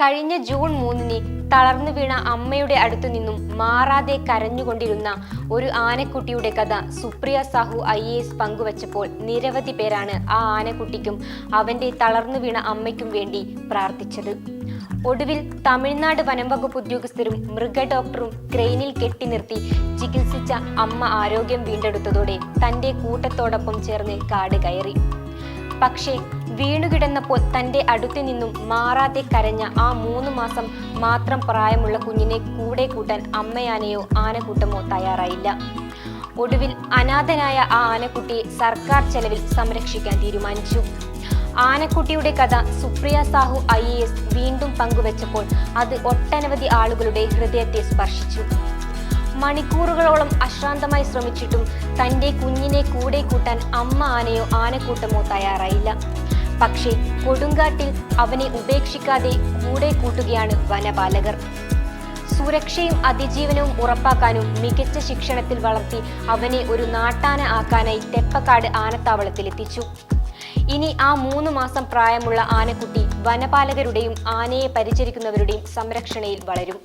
കഴിഞ്ഞ ജൂൺ മൂന്നിന് തളർന്നു വീണ അമ്മയുടെ അടുത്തു നിന്നും മാറാതെ കരഞ്ഞുകൊണ്ടിരുന്ന ഒരു ആനക്കുട്ടിയുടെ കഥ Supriya Sahu I A S പങ്കുവച്ചപ്പോൾ നിരവധി പേരാണ് ആ ആനക്കുട്ടിക്കും അവന്റെ തളർന്നു വീണ അമ്മയ്ക്കും വേണ്ടി പ്രാർത്ഥിച്ചത്. ഒടുവിൽ തമിഴ്നാട് വനംവകുപ്പ് ഉദ്യോഗസ്ഥരും മൃഗ ഡോക്ടറും ക്രെയിനിൽ കെട്ടി നിർത്തി ചികിത്സിച്ച അമ്മ ആരോഗ്യം വീണ്ടെടുത്തതോടെ തന്റെ കൂട്ടത്തോടൊപ്പം ചേർന്ന് കാട് കയറി. പക്ഷേ വീണുകിടന്നപ്പോൾ തന്റെ അടുത്തു നിന്നും മാറാതെ കരഞ്ഞ ആ മൂന്ന് മാസം മാത്രം പ്രായമുള്ള കുഞ്ഞിനെ കൂടെ കൂട്ടാൻ അമ്മയാനയോ ആനക്കൂട്ടമോ തയ്യാറായില്ല. ഒടുവിൽ അനാഥനായ ആ ആനക്കുട്ടിയെ സർക്കാർ ചെലവിൽ സംരക്ഷിക്കാൻ തീരുമാനിച്ചു. ആനക്കുട്ടിയുടെ കഥ Supriya Sahu I A S വീണ്ടും പങ്കുവച്ചപ്പോൾ അത് ഒട്ടനവധി ആളുകളുടെ ഹൃദയത്തെ സ്പർശിച്ചു. മണിക്കൂറുകളോളം അശ്രാന്തമായി ശ്രമിച്ചിട്ടും തന്റെ കുഞ്ഞിനെ കൂടെ കൂട്ടാൻ അമ്മ ആനയോ ആനക്കൂട്ടമോ തയ്യാറായില്ല. പക്ഷേ കൊടുങ്കാട്ടിൽ അവനെ ഉപേക്ഷിക്കാതെ കൂടെ കൂട്ടുകയാണ് വനപാലകർ. സുരക്ഷയും അതിജീവനവും ഉറപ്പാക്കാനും മികച്ച ശിക്ഷണത്തിൽ വളർത്തി അവനെ ഒരു നാട്ടാന ആക്കാനായി തെപ്പക്കാട് ആനത്താവളത്തിലെത്തിച്ചു. ഇനി ആ മൂന്ന് മാസം പ്രായമുള്ള ആനക്കുട്ടി വനപാലകരുടെയും ആനയെ പരിചരിക്കുന്നവരുടെയും സംരക്ഷണയിൽ വളരും.